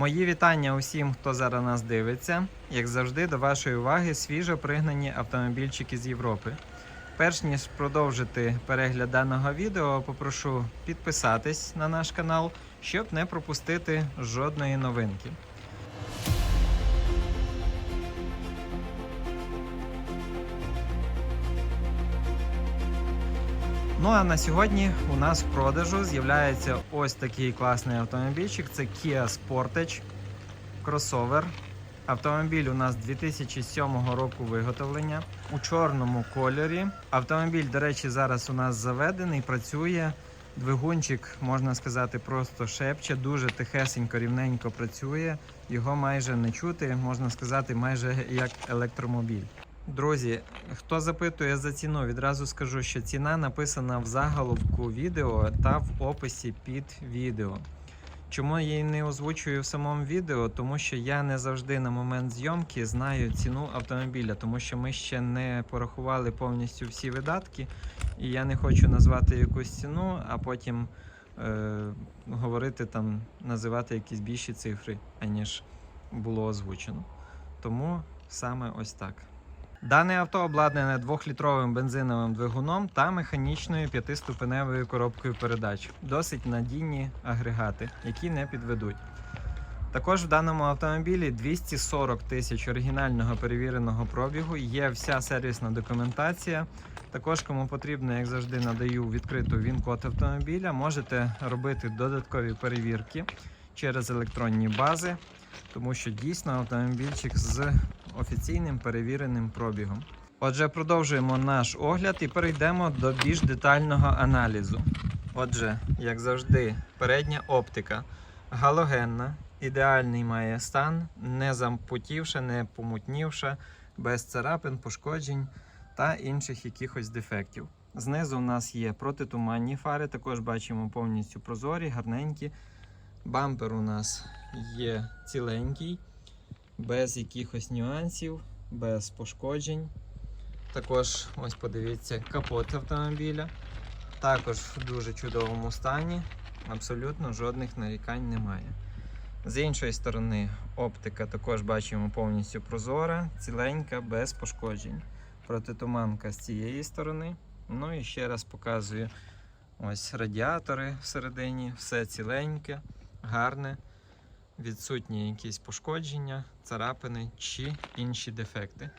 Мої вітання усім, хто зараз нас дивиться. Як завжди, до вашої уваги свіжо пригнані автомобільчики з Європи. Перш ніж продовжити перегляд даного відео, попрошу підписатись на наш канал, щоб не пропустити жодної новинки. Ну а на сьогодні у нас в продажу з'являється ось такий класний автомобільчик. Це Kia Sportage кросовер. Автомобіль у нас 2007 року виготовлення у чорному кольорі. Автомобіль, до речі, зараз у нас заведений, працює. Двигунчик, можна сказати, просто шепче, дуже тихесенько, рівненько працює. Його майже не чути, можна сказати, майже як електромобіль. Друзі, хто запитує за ціну, відразу скажу, що ціна написана в заголовку відео та в описі під відео. Чому я її не озвучую в самому відео? Тому що я не завжди на момент зйомки знаю ціну автомобіля, тому що ми ще не порахували повністю всі видатки, і я не хочу назвати якусь ціну, а потім е, говорити там, називати якісь більші цифри, аніж було озвучено. Тому саме ось так. Дане авто обладнане 2-літровим бензиновим двигуном та механічною п'ятиступеневою коробкою передач. Досить надійні агрегати, які не підведуть. Також в даному автомобілі 240 тисяч оригінального перевіреного пробігу, є вся сервісна документація. Також, кому потрібно, як завжди, надаю відкриту він-код автомобіля. Можете робити додаткові перевірки через електронні бази, тому що дійсно автомобільчик з офіційним перевіреним пробігом. Отже, продовжуємо наш огляд і перейдемо до більш детального аналізу. Отже, як завжди, передня оптика галогенна, ідеальний має стан, не зампутівша, не помутнівша, без царапин, пошкоджень та інших якихось дефектів. Знизу у нас є протитуманні фари, також бачимо повністю прозорі, гарненькі. Бампер у нас є ціленький без якихось нюансів, без пошкоджень. Також, ось подивіться, капот автомобіля. Також в дуже чудовому стані, абсолютно жодних нарікань немає. З іншої сторони, оптика також бачимо повністю прозора, ціленька, без пошкоджень. Протитуманка з цієї сторони. Ну і ще раз показую ось радіатори всередині, все ціленьке, гарне відсутні якісь пошкодження, царапини чи інші дефекти.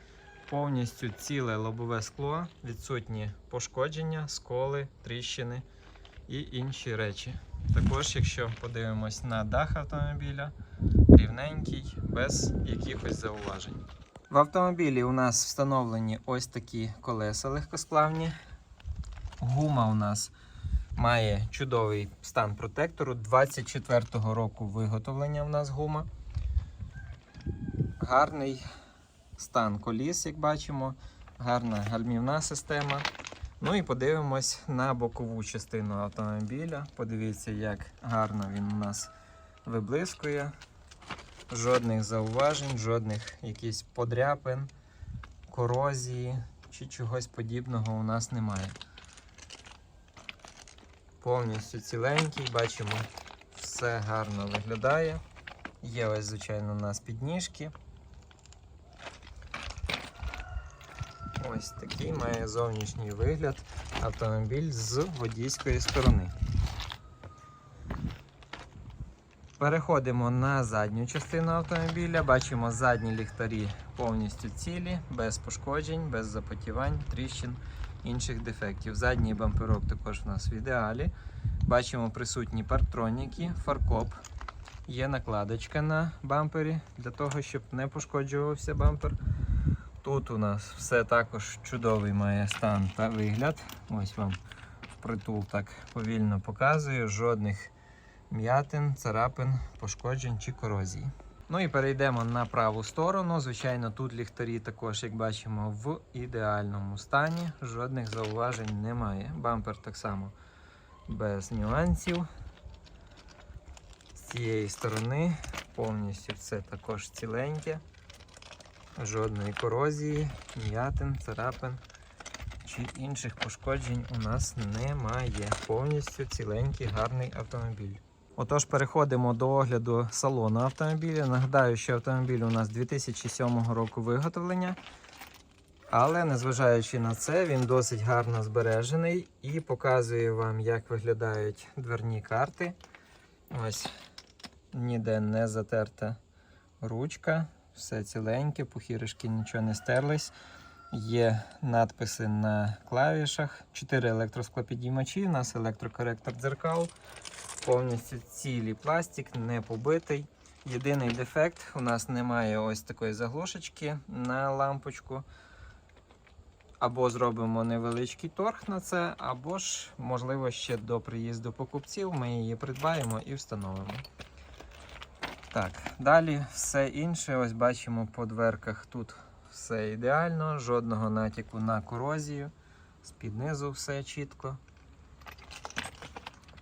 Повністю ціле лобове скло, відсутні пошкодження, сколи, тріщини і інші речі. Також, якщо подивимось на дах автомобіля, рівненький, без якихось зауважень. В автомобілі у нас встановлені ось такі колеса легкосплавні. Гума у нас Має чудовий стан протектору 24-го року виготовлення в нас гума. Гарний стан коліс, як бачимо, гарна гальмівна система. Ну і подивимось на бокову частину автомобіля. Подивіться, як гарно він у нас виблискує. Жодних зауважень, жодних якихось подряпин, корозії чи чогось подібного у нас немає повністю ціленький, бачимо, все гарно виглядає. Є ось, звичайно, у нас підніжки. Ось такий має зовнішній вигляд автомобіль з водійської сторони. Переходимо на задню частину автомобіля. Бачимо задні ліхтарі повністю цілі, без пошкоджень, без запотівань, тріщин інших дефектів. Задній бамперок також у нас в ідеалі. Бачимо присутні парктроніки, фаркоп. Є накладочка на бампері для того, щоб не пошкоджувався бампер. Тут у нас все також чудовий має стан та вигляд. Ось вам впритул так повільно показую. Жодних м'ятин, царапин, пошкоджень чи корозії. Ну і перейдемо на праву сторону. Звичайно, тут ліхтарі також, як бачимо, в ідеальному стані. Жодних зауважень немає. Бампер так само без нюансів. З цієї сторони повністю все також ціленьке. Жодної корозії, м'ятин, царапин чи інших пошкоджень у нас немає. Повністю ціленький гарний автомобіль. Отож, переходимо до огляду салону автомобіля. Нагадаю, що автомобіль у нас 2007 року виготовлення. Але незважаючи на це, він досить гарно збережений і показує вам, як виглядають дверні карти. Ось ніде не затерта ручка, все ціленьке, похіришки нічого не стерлись. Є надписи на клавішах, 4 електросклопідіймачі, у нас електрокоректор дзеркал, повністю цілий пластик, не побитий. Єдиний дефект у нас немає ось такої заглушечки на лампочку. Або зробимо невеличкий торг на це, або ж, можливо, ще до приїзду покупців ми її придбаємо і встановимо. Так, далі все інше. Ось бачимо по дверках тут все ідеально, жодного натяку на корозію. З-під низу все чітко.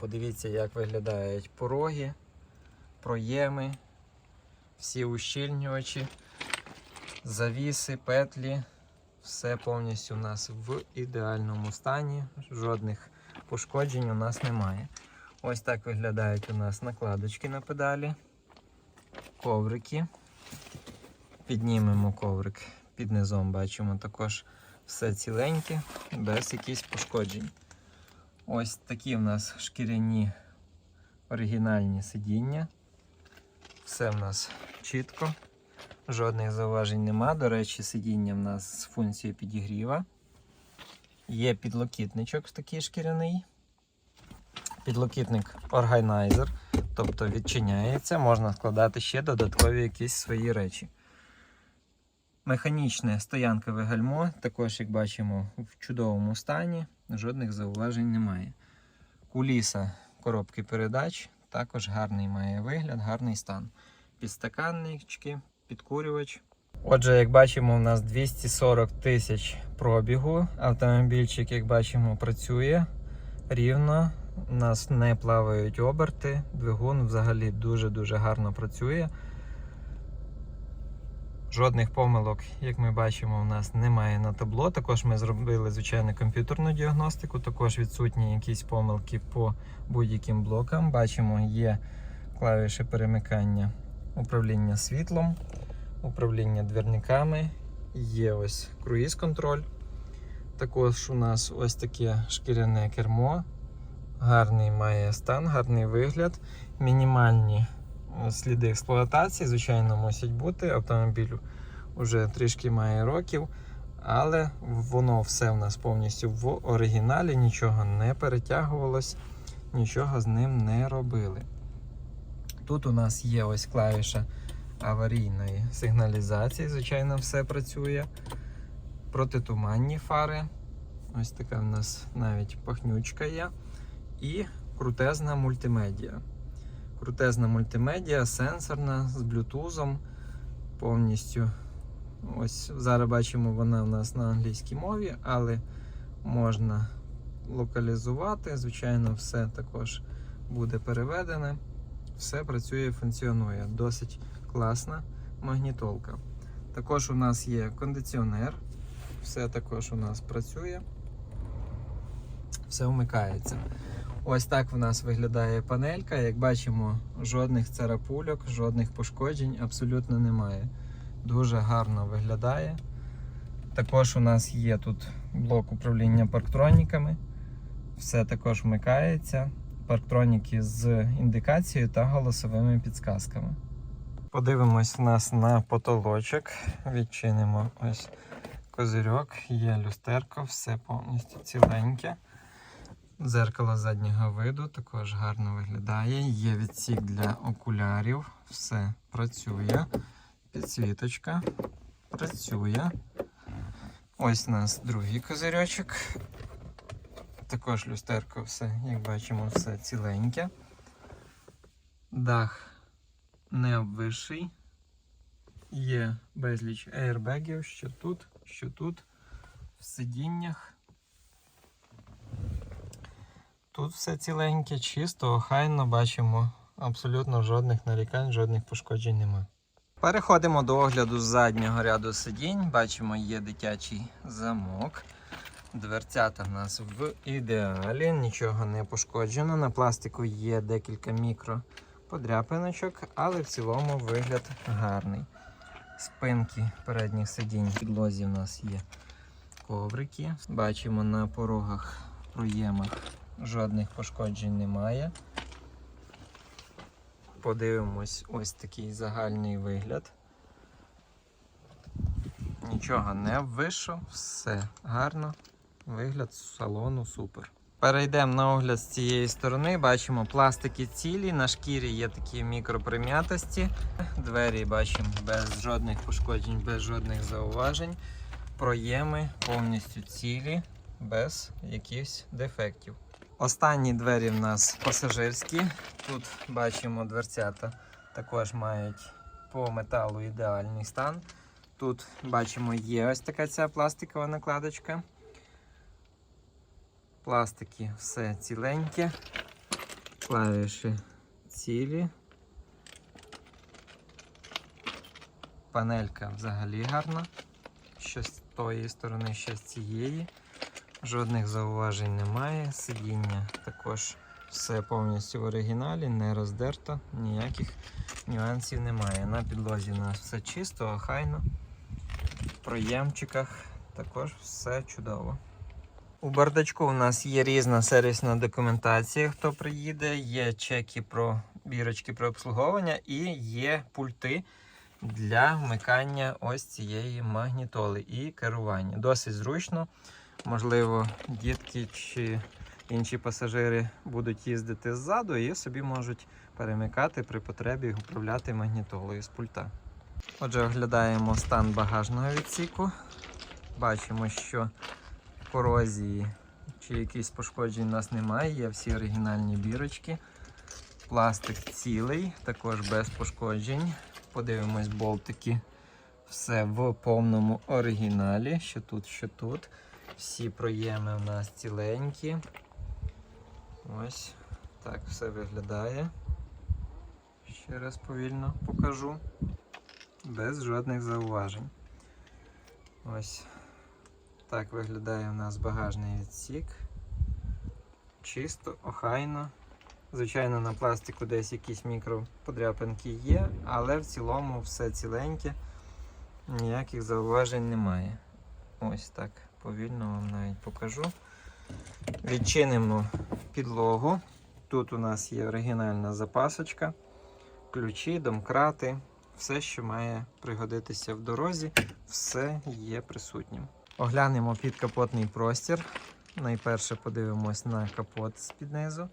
Подивіться, як виглядають пороги, проєми, всі ущільнювачі, завіси, петлі. Все повністю у нас в ідеальному стані, жодних пошкоджень у нас немає. Ось так виглядають у нас накладочки на педалі, коврики. Піднімемо коврик під низом, бачимо також все ціленьке, без якихось пошкоджень. Ось такі в нас шкіряні оригінальні сидіння. Все в нас чітко. Жодних зауважень нема. До речі, сидіння в нас з функцією підігріва. Є підлокітничок такий шкіряний. Підлокітник органайзер, тобто відчиняється, можна складати ще додаткові якісь свої речі. Механічне стоянкове гальмо, також, як бачимо, в чудовому стані, жодних зауважень немає. Куліса коробки передач також гарний має вигляд, гарний стан. Підстаканнички, підкурювач. Отже, як бачимо, у нас 240 тисяч пробігу. Автомобільчик, як бачимо, працює рівно. У нас не плавають оберти. Двигун взагалі дуже-дуже гарно працює. Жодних помилок, як ми бачимо, у нас немає на табло. Також ми зробили звичайно комп'ютерну діагностику, також відсутні якісь помилки по будь-яким блокам. Бачимо, є клавіші перемикання управління світлом, управління двірниками, є ось круїз-контроль. Також у нас ось таке шкіряне кермо. Гарний має стан, гарний вигляд, мінімальні сліди експлуатації, звичайно, мусять бути. Автомобіль вже трішки має років, але воно все в нас повністю в оригіналі, нічого не перетягувалось, нічого з ним не робили. Тут у нас є ось клавіша аварійної сигналізації, звичайно, все працює. Протитуманні фари. Ось така в нас навіть пахнючка є. І крутезна мультимедіа. Крутезна мультимедіа, сенсорна з блютузом. Повністю. Ось зараз бачимо, вона у нас на англійській мові, але можна локалізувати. Звичайно, все також буде переведене. Все працює, функціонує. Досить класна магнітолка. Також у нас є кондиціонер. Все також у нас працює. Все вмикається. Ось так в нас виглядає панелька. Як бачимо, жодних царапульок, жодних пошкоджень абсолютно немає. Дуже гарно виглядає. Також у нас є тут блок управління парктроніками. Все також вмикається. Парктроніки з індикацією та голосовими підсказками. Подивимось у нас на потолочок. Відчинимо ось козирьок, є люстерко, все повністю ціленьке. Дзеркало заднього виду також гарно виглядає. Є відсік для окулярів, все працює. Підсвіточка працює. Ось у нас другий козирьочок. Також люстерко, все, як бачимо, все ціленьке. Дах не обвисший. Є безліч аербегів, що тут, що тут, в сидіннях. Тут все ціленьке, чисто, охайно бачимо. Абсолютно жодних нарікань, жодних пошкоджень немає. Переходимо до огляду заднього ряду сидінь. Бачимо, є дитячий замок. Дверцята в нас в ідеалі, нічого не пошкоджено. На пластику є декілька мікро подряпиночок, але в цілому вигляд гарний. Спинки передніх сидінь в підлозі в нас є коврики. Бачимо на порогах, проємах жодних пошкоджень немає. Подивимось ось такий загальний вигляд. Нічого не вийшов, все гарно. Вигляд салону супер. Перейдемо на огляд з цієї сторони. Бачимо пластики цілі, на шкірі є такі мікроприм'ятості. Двері бачимо без жодних пошкоджень, без жодних зауважень. Проєми повністю цілі, без якихось дефектів. Останні двері в нас пасажирські. Тут бачимо дверцята також мають по металу ідеальний стан. Тут бачимо є ось така ця пластикова накладочка. Пластики все ціленьке, клавіші цілі. Панелька взагалі гарна. Що з тої сторони, що з цієї. Жодних зауважень немає. Сидіння також все повністю в оригіналі, не роздерто, ніяких нюансів немає. На підлозі у нас все чисто, охайно. В проємчиках також все чудово. У бардачку у нас є різна сервісна документація, хто приїде, є чеки про бірочки про обслуговування і є пульти для вмикання ось цієї магнітоли і керування. Досить зручно. Можливо, дітки чи інші пасажири будуть їздити ззаду і собі можуть перемикати при потребі управляти магнітолою з пульта. Отже, оглядаємо стан багажного відсіку. Бачимо, що корозії чи якісь пошкоджень у нас немає, є всі оригінальні бірочки. Пластик цілий, також без пошкоджень. Подивимось болтики. Все в повному оригіналі. Що тут, що тут. Всі проєми у нас ціленькі. Ось так все виглядає. Ще раз повільно покажу. Без жодних зауважень. Ось так виглядає у нас багажний відсік. Чисто, охайно. Звичайно, на пластику десь якісь мікроподряпинки є, але в цілому все ціленьке, ніяких зауважень немає. Ось так повільно вам навіть покажу. Відчинимо підлогу. Тут у нас є оригінальна запасочка, ключі, домкрати, все, що має пригодитися в дорозі, все є присутнім. Оглянемо підкапотний простір. Найперше подивимось на капот з-під низу.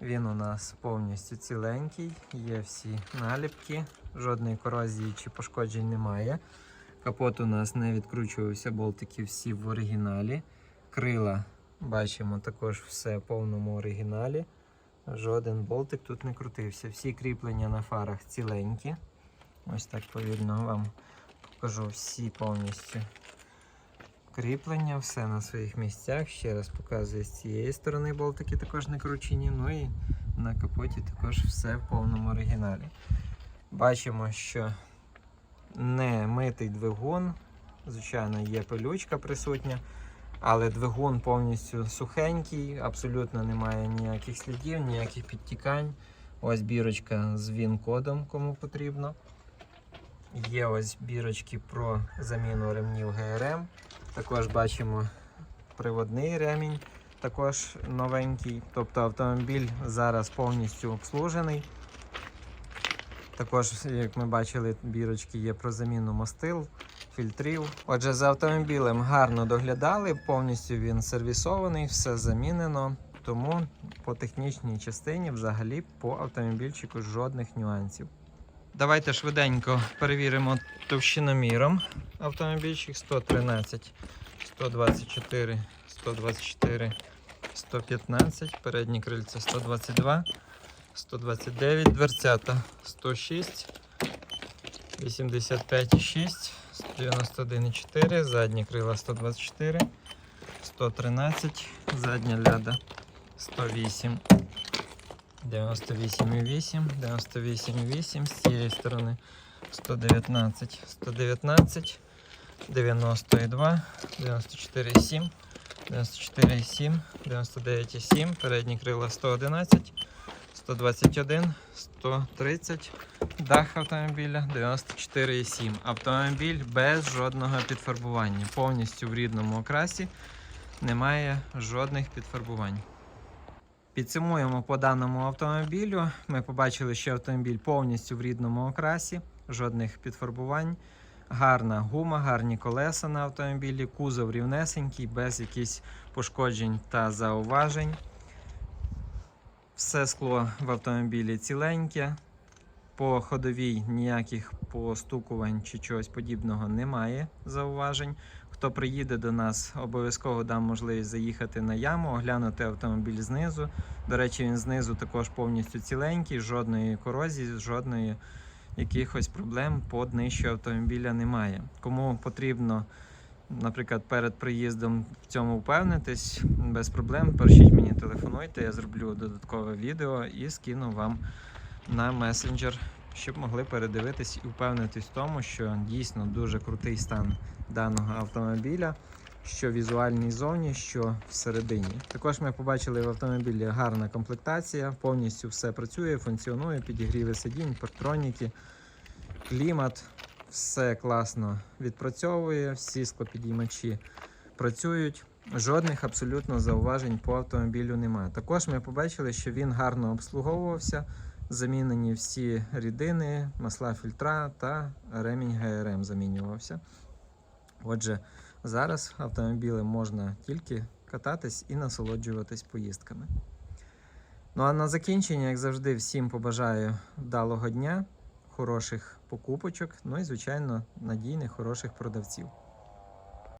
Він у нас повністю ціленький, є всі наліпки, жодної корозії чи пошкоджень немає. Капот у нас не відкручувався, болтики всі в оригіналі. Крила бачимо також все в повному оригіналі. Жоден болтик тут не крутився. Всі кріплення на фарах ціленькі. Ось так повільно вам покажу всі повністю кріплення, все на своїх місцях. Ще раз показую з цієї сторони болтики також не кручені. Ну і на капоті також все в повному оригіналі. Бачимо, що не митий двигун. Звичайно, є пилючка присутня, але двигун повністю сухенький, абсолютно немає ніяких слідів, ніяких підтікань. Ось бірочка з він-кодом, кому потрібно. Є ось бірочки про заміну ремнів ГРМ. Також бачимо приводний ремінь, також новенький. Тобто автомобіль зараз повністю обслужений. Також, як ми бачили, бірочки є про заміну мастил, фільтрів. Отже, за автомобілем гарно доглядали, повністю він сервісований, все замінено. Тому по технічній частині взагалі по автомобільчику жодних нюансів. Давайте швиденько перевіримо товщиноміром. Автомобільчик 113, 124, 124, 115, передні крильця 122, 129, дверцята 106, 85,6, 91,4, задні крила 124, 113, задня ляда 108. 98,8, 98,8 з цієї сторони 119, 119, 92, 94,7, 94,7, 99,7, передні крила 111, 121, 130, дах автомобіля 94,7. Автомобіль без жодного підфарбування. Повністю в рідному окрасі. Немає жодних підфарбувань. Підсумуємо по даному автомобілю. Ми побачили, що автомобіль повністю в рідному окрасі, жодних підфарбувань. Гарна гума, гарні колеса на автомобілі, кузов рівнесенький, без якихось пошкоджень та зауважень. Все скло в автомобілі ціленьке. По ходовій ніяких постукувань чи чогось подібного немає зауважень. Хто приїде до нас, обов'язково дам можливість заїхати на яму, оглянути автомобіль знизу. До речі, він знизу також повністю ціленький, жодної корозії, жодної якихось проблем по днищу автомобіля немає. Кому потрібно, наприклад, перед приїздом в цьому впевнитись, без проблем, пишіть мені, телефонуйте, я зроблю додаткове відео і скину вам на месенджер, щоб могли передивитись і впевнитись в тому, що дійсно дуже крутий стан даного автомобіля. Що візуальний зовні, що всередині. Також ми побачили в автомобілі гарна комплектація, повністю все працює, функціонує, підігріви сидінь, партроніки, клімат, все класно відпрацьовує, всі склопідіймачі працюють. Жодних абсолютно зауважень по автомобілю немає. Також ми побачили, що він гарно обслуговувався, замінені всі рідини, масла фільтра та ремінь ГРМ замінювався. Отже, зараз автомобілем можна тільки кататись і насолоджуватись поїздками. Ну а на закінчення, як завжди, всім побажаю вдалого дня, хороших покупочок, ну і, звичайно, надійних, хороших продавців.